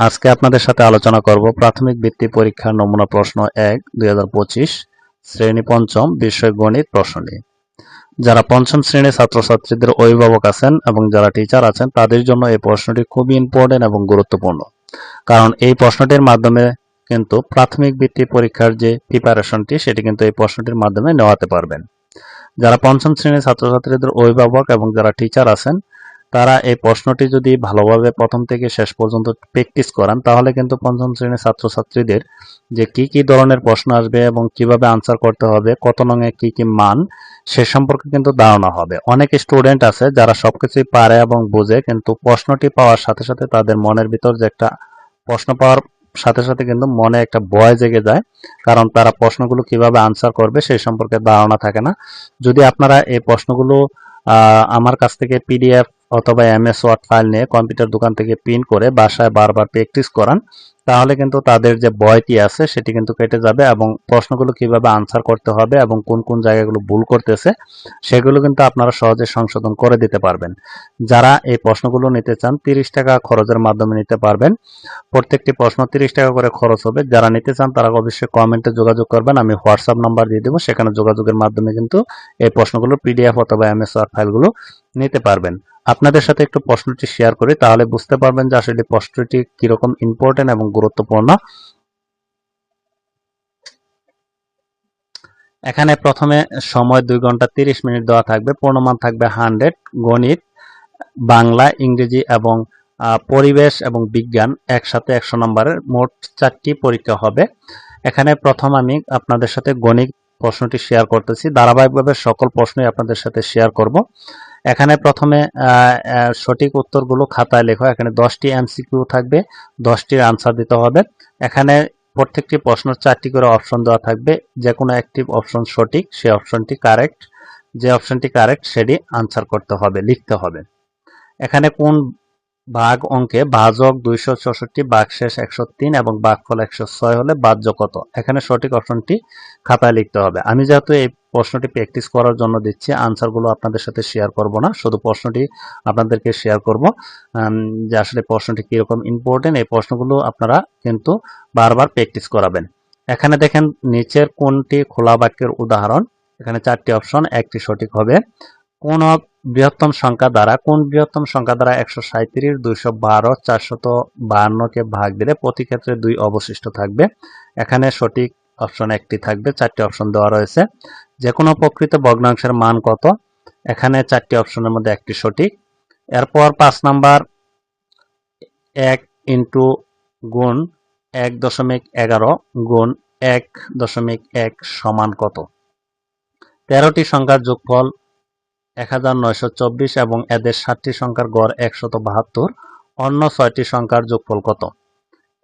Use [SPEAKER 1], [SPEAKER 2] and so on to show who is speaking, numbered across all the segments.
[SPEAKER 1] আজকে আপনাদের সাথে আলোচনা করব প্রাথমিক বৃত্তি পরীক্ষার নমুনা প্রশ্ন এক, দুই শ্রেণি পঞ্চম, বিষয় গণিত প্রশ্ন নিয়ে। যারা পঞ্চম শ্রেণির ছাত্রছাত্রীদের অভিভাবক আছেন এবং যারা টিচার আছেন, তাদের জন্য এই প্রশ্নটি খুবই ইম্পর্টেন্ট এবং গুরুত্বপূর্ণ। কারণ এই প্রশ্নটির মাধ্যমে কিন্তু প্রাথমিক বৃত্তি পরীক্ষার যে প্রিপারেশনটি সেটি কিন্তু এই প্রশ্নটির মাধ্যমে নেওয়াতে পারবেন। যারা পঞ্চম শ্রেণির ছাত্রছাত্রীদের অভিভাবক এবং যারা টিচার আছেন তারা এই প্রশ্নটি যদি ভালোভাবে প্রথম থেকে শেষ পর্যন্ত প্র্যাকটিস করান, তাহলে কিন্তু পঞ্চম শ্রেণির ছাত্রছাত্রীদের যে কি কি ধরনের প্রশ্ন আসবে এবং কীভাবে আনসার করতে হবে, কত নঙে কি কি মান, সে সম্পর্কে কিন্তু ধারণা হবে। অনেক স্টুডেন্ট আছে যারা সবকিছুই পারে এবং বোঝে, কিন্তু প্রশ্নটি পাওয়ার সাথে সাথে তাদের মনের ভিতর যে একটা প্রশ্ন পাওয়ার সাথে সাথে কিন্তু মনে একটা ভয় জেগে যায়, কারণ তারা প্রশ্নগুলো কীভাবে আনসার করবে সেই সম্পর্কে ধারণা থাকে না। যদি আপনারা এই প্রশ্নগুলো আমার কাছ থেকে পিডিএফ অথবা এমএস ওয়ার্ড ফাইল নিয়ে কম্পিউটার দোকান থেকে প্রিন্ট করে বাসায় বারবার প্র্যাকটিস করান, তাহলে কিন্তু তাদের যে বয়টি আছে সেটি কিন্তু কেটে যাবে এবং প্রশ্নগুলো কীভাবে আনসার করতে হবে এবং কোন কোন জায়গাগুলো ভুল করতেছে, সেগুলো কিন্তু আপনারা সহজে সংশোধন করে দিতে পারবেন। যারা এই প্রশ্নগুলো নিতে চান, তিরিশ টাকা খরচের মাধ্যমে নিতে পারবেন। প্রত্যেকটি প্রশ্ন তিরিশ টাকা করে খরচ হবে। যারা নিতে চান, তারা অবশ্যই কমেন্টে যোগাযোগ করবেন। আমি হোয়াটসঅ্যাপ নাম্বার দিয়ে দেবো। সেখানে যোগাযোগের মাধ্যমে কিন্তু এই প্রশ্নগুলো পিডিএফ অথবা এমএস ওয়ার্ড ফাইলগুলো নিতে পারবেন। আপনাদের সাথে একটু প্রশ্নটি শেয়ার করি, তাহলে বুঝতে পারবেন যে আসলে প্রশ্নটি কীরকম ইম্পর্টেন্ট এবং গুরুত্বপূর্ণ। এখানে প্রথমে সময় দুই ঘণ্টা তিরিশ মিনিট দেওয়া থাকবে, পূর্ণমান থাকবে হান্ড্রেড গণিত, বাংলা, ইংরেজি এবং পরিবেশ এবং বিজ্ঞান একসাথে একশো নম্বরের মোট চারটি পরীক্ষা হবে। এখানে প্রথম আমি আপনাদের সাথে গণিত প্রশ্নটি শেয়ার করতেছি। ধারাবাহিকভাবে সকল প্রশ্নই আপনাদের সাথে শেয়ার করব। এখানে প্রথমে সঠিক উত্তরগুলো খাতায় লেখো। এখানে দশটি এমসিকিউ থাকবে, দশটির আনসার দিতে হবে। এখানে প্রত্যেকটি প্রশ্ন চারটি করে অপশন দেওয়া থাকবে। যে কোনো একটি অপশন সঠিক সেই অপশনটি কারেক্ট যে অপশনটি কারেক্ট সেটি আনসার করতে হবে, লিখতে হবে। এখানে কোন ভাগ অঙ্কে ভাজক দুইশো চৌষট্টি বাঘশেষ একশো তিন এবং ভাগফল একশো ছয় হলে বাহ্য কত? এখানে সঠিক অপশনটি খাতায় লিখতে হবে। আমি যেহেতু এই প্রশ্নটি প্র্যাকটিস করার জন্য দিচ্ছি আনসারগুলো আপনাদের সাথে শেয়ার করব না। শুধু প্রশ্নটি আপনাদেরকে শেয়ার করব যে আসলে প্রশ্নটি কীরকম ইম্পর্টেন্ট এই প্রশ্নগুলো আপনারা কিন্তু বারবার প্র্যাকটিস করাবেন। এখানে দেখেন নিচের কোনটি খোলা বাক্যের উদাহরণ? এখানে চারটি অপশন একটি সঠিক হবে। কোন বৃহত্তম সংখ্যা দ্বারা, কোন বৃহত্তম সংখ্যা দ্বারা একশো সাঁত্রিশ দুইশো বারো, চারশত বাহান্নকে ভাগ দিলে প্রতি ক্ষেত্রে দুই অবশিষ্ট থাকবে। এখানে সঠিক অপশন একটি থাকবে, চারটি অপশন দেওয়া রয়েছে। যে কোনো প্রকৃত ভগ্নাংশের মান কত? এখানে চারটি অপশনের মধ্যে একটি সঠিক। এরপর পাঁচ নাম্বার, এক ইন্টু গুণ এক দশমিক এগারো গুণ এক দশমিক এক সমান কত? তেরোটি সংখ্যার যোগফল এক হাজার নয়শো চব্বিশ এবং এদের ষাটটি সংখ্যার গড় একশত বাহাত্তর, অন্য ছয়টি সংখ্যার যোগফল কত?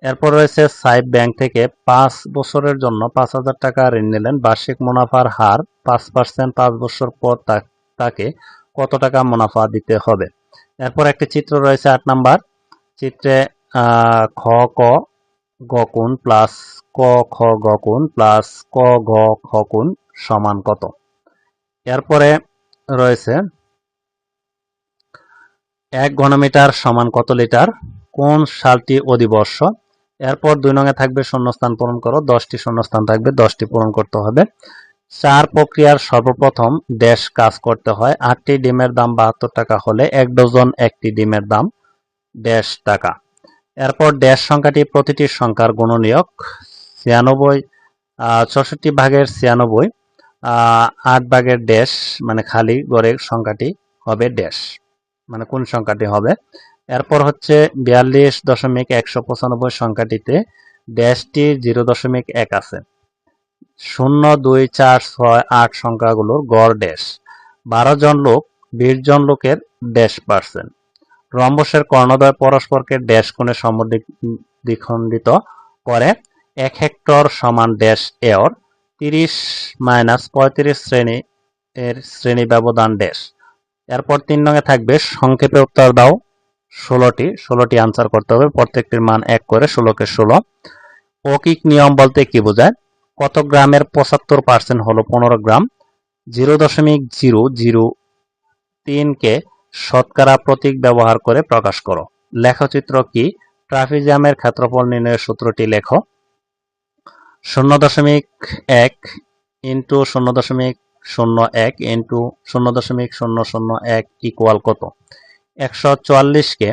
[SPEAKER 1] এরপর রয়েছে সাইব ব্যাংক থেকে পাঁচ বছরের জন্য পাঁচ হাজার টাকা ঋণ নিলেন। বার্ষিক মুনাফার হার পাঁচ পার্সেন্ট পাঁচ বছর পর তাকে কত টাকা মুনাফা দিতে হবে? এরপর একটি চিত্র রয়েছে আট নাম্বার। চিত্রে খ, ক গকুণ প্লাস ক, খ গকুণ প্লাস ক ঘ খ গুণ সমান কত? এরপরে রয়েছে। এক ঘনমিটার সমান কত লিটার? কোন সালটি অধিবর্ষ? এরপর দুই নঙে থাকবে শূন্যস্থান পূরণ করো, দশটি শূন্যস্থান থাকবে, দশটি পূরণ করতে হবে। চার প্রক্রিয়ার সর্বপ্রথম দেশ কাজ করতে হয়, আটটি ডিমের দাম বাহাত্তর টাকা হলে এক ডজন একটি ডিমের দাম ড্যাশ টাকা। এরপর ড্যাশ সংখ্যাটি প্রতিটি সংখ্যার গুণনীয়ক ছিয়ানব্বই চৌষট্টি ভাগের ছিয়ানব্বই আট ভাগের ড্যাশ মানে খালি গড়ের সংখ্যাটি হবে ড্যাশ। মানে কোন সংখ্যাটি হবে? এরপর হচ্ছে বিয়াল্লিশ দশমিক একশো পঁচানব্বই সংখ্যাটিতে ড্যাশটি জিরো দশমিক এক আছে। শূন্য, দুই, চার, ছয়, আট সংখ্যাগুলোর গড় ড্যাশ। বারো জন লোক, বিশ জন লোকের ড্যাশ পার্সেন্ট। রম্বসের কর্ণদ্বয় পরস্পরকে ড্যাশ কোণে দ্বিখণ্ডিত করে। এক হেক্টর সমান ড্যাশ এর তিরিশ মাইনাস পঁয়ত্রিশ শ্রেণি এর শ্রেণি ব্যবধান ড্যাশ এরপর তিন নঙে থাকবে, সংক্ষেপে উত্তর দাও। ষোলোটি ষোলোটি আনসার করতে হবে। প্রত্যেকটির মান এক করে ষোলোকে ষোলো। অকিক নিয়ম বলতে কি বোঝায়? কত গ্রামের পঁচাত্তর পার্সেন্ট হলো পনেরো গ্রাম? জিরো দশমিক জিরো জিরো তিনকে শতকরা প্রতীক ব্যবহার করে প্রকাশ করো। লেখচিত্র কি? ট্রাফিজামের ক্ষেত্রফল নির্ণয়ের সূত্রটি লেখো। শূন্য দশমিক এক ইন্টু শূন্য দশমিক শূন্য এক ইন্টু শূন্য দশমিক শূন্য শূন্য এক ইকুয়াল কত? একশো চুয়াল্লিশকে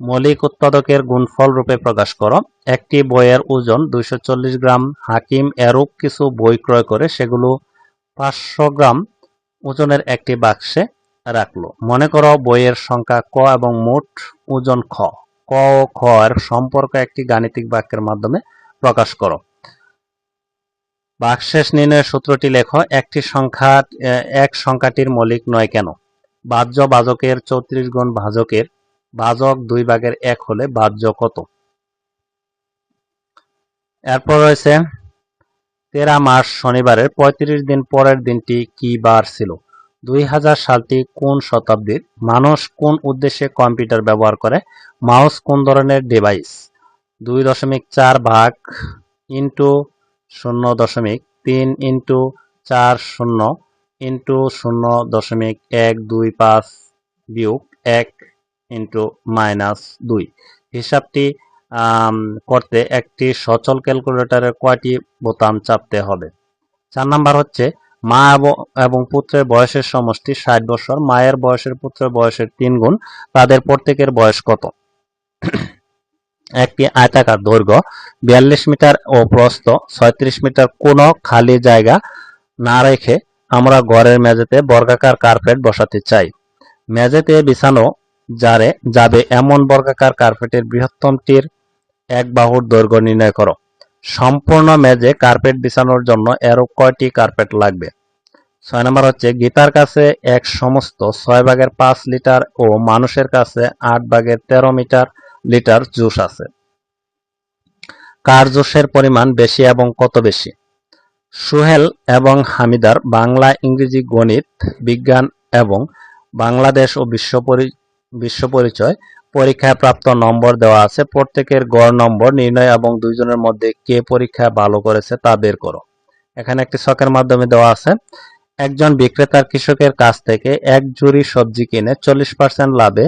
[SPEAKER 1] মৌলিক উৎপাদকের গুণফল রূপে প্রকাশ করো। একটি বইয়ের ওজন দুইশো চল্লিশ গ্রাম, হাকিম এরূপ কিছু বই ক্রয় করে সেগুলো পাঁচশো গ্রাম ওজনের একটি বাক্সে রাখল। মনে করো বইয়ের সংখ্যা ক এবং মোট ওজন খ। ক ও খ এর সম্পর্ক একটি গাণিতিক বাক্যের মাধ্যমে প্রকাশ করো। বাকশেষ নির্ণয়ের সূত্রটি লেখো, একটি সংখ্যা এক সংখ্যাটির মৌলিক নয় কেন? বাহ্য বাজকের চৌত্রিশ গুণ ভাজকের ভাজক দুই ভাগের এক হলে বাহ্য কত? এরপর রয়েছে, তেরা মার্চ শনিবারের পঁয়ত্রিশ দিন পরের দিনটি কি বার ছিল? দুই হাজার সালটি কোন শতাব্দীর? মানুষ কোন উদ্দেশ্যে কম্পিউটার ব্যবহার করে? মাউস কোন ধরনের ডিভাইস? দুই দশমিক চার ভাগ ইন্টু শূন্য দশমিক তিন ইন্টু চার শূন্য ইন্টু শূন্য দশমিক এক দুই পাঁচ বিয়োগ এক ইন্টু মাইনাস দুই। হিসাবটি করতে একটি সচল ক্যালকুলেটরের কয়টি বোতাম চাপতে হবে? চার নাম্বার হচ্ছে, মা এবং পুত্রের বয়সের সমষ্টি ষাট বছর, মায়ের বয়সের পুত্রের বয়সের তিন গুণ, তাদের প্রত্যেকের বয়স কত? একটি আয়তাকার দৈর্ঘ্য বিয়াল্লিশ মিটার ও প্রস্থ ছয়ত্রিশ মিটার কোনো খালি জায়গা না রেখে আমরা ঘরের মেঝেতে বর্গাকার কার্পেট বসাতে চাই। মেঝেতে বিছানো যারে যাবে এমন বর্গাকার কার্পেটের বৃহত্তমটির এক বাহুর দৈর্ঘ্য নির্ণয় করো। সম্পূর্ণ মেঝে কার্পেট বিছানোর জন্য এরও কয়টি কার্পেট লাগবে? ছয় নম্বর হচ্ছে গীতার কাছে এক সমস্ত ছয় ভাগের পাঁচ লিটার ও মানুষের কাছে আট ভাগের তেরো মিটার লিটার জুস আছে। কার জুসের পরিমাণ বেশি এবং কত বেশি? সুহেল এবং হামিদার বাংলা ইংরেজি গণিত, বিজ্ঞান এবং বাংলাদেশ ও বিশ্ব বিশ্ব পরিচয় পরীক্ষায় প্রাপ্ত নম্বর দেওয়া আছে। প্রত্যেকের গড় নম্বর, নির্ণয় এবং দুইজনের মধ্যে কে পরীক্ষায় ভালো করেছে তা বের করো। এখানে একটি ছকের মাধ্যমে দেওয়া আছে, একজন বিক্রেতার কৃষকের কাছ থেকে এক জুড়ি সবজি কিনে চল্লিশ পার্সেন্ট লাভে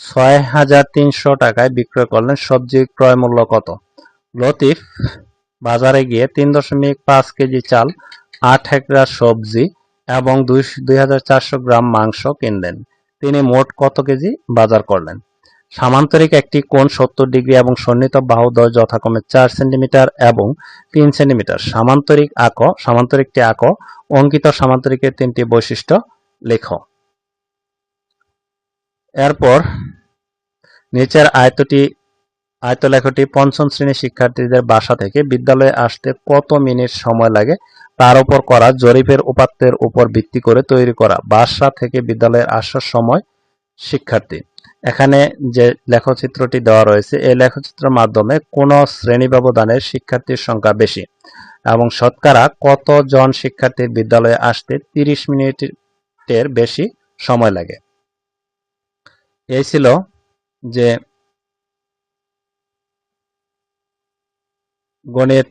[SPEAKER 1] ছয় হাজার তিনশো টাকায় বিক্রয় করলেন সবজির ক্রয় মূল্য কত? লতিফ, বাজারে গিয়ে তিন দশমিক পাঁচ কেজি চাল, আট হেক্টর সবজি এবং দুই হাজার চারশো গ্রাম মাংস কিনলেন। তিনি মোট কত কেজি বাজার করলেন? সামান্তরিক একটি কোণ সত্তর ডিগ্রি এবং সন্নিহিত বাহুদ্বয় যথাক্রমে চার সেন্টিমিটার এবং তিন সেন্টিমিটার। সামান্তরিক আঁক, সামান্তরিকটি আঁক, অঙ্কিত সামান্তরিকের তিনটি বৈশিষ্ট্য লেখো। এরপর নিচের আয়তটি, আয়তলেখটি পঞ্চম শ্রেণির শিক্ষার্থীদের বাসা থেকে বিদ্যালয়ে আসতে কত মিনিট সময় লাগে তার উপর করা জরিপের উপাত্তের উপর ভিত্তি করে তৈরি করা বাসা থেকে বিদ্যালয়ে আসার সময় শিক্ষার্থী। এখানে যে লেখচিত্রটি দেওয়া রয়েছে, এই লেখচিত্রের মাধ্যমে কোন শ্রেণি ব্যবধানের শিক্ষার্থীর সংখ্যা বেশি এবং শতকরা কতজন শিক্ষার্থীর বিদ্যালয়ে আসতে তিরিশ মিনিটের বেশি সময় লাগে। এই ছিল যে গণিত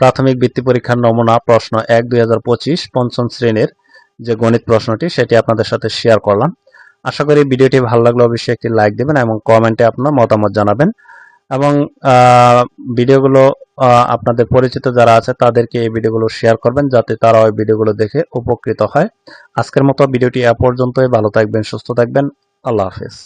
[SPEAKER 1] প্রাথমিক বৃত্তি পরীক্ষার নমুনা প্রশ্ন এক দুই হাজার পঁচিশ পঞ্চম শ্রেণির যে গণিত প্রশ্নটি, সেটি আপনাদের সাথে শেয়ার করলাম। আশা করি ভিডিওটি ভালো লাগলে অবশ্যই একটি লাইক দেবেন এবং কমেন্টে আপনার মতামত জানাবেন। এবং ভিডিওগুলো আপনাদের পরিচিত যারা আছে, তাদেরকে এই ভিডিওগুলো শেয়ার করবেন যাতে তারা ওই ভিডিওগুলো দেখে উপকৃত হয়। আজকের মতো ভিডিওটি এ পর্যন্তই। ভালো থাকবেন, সুস্থ থাকবেন। আল্লাহ হাফেজ।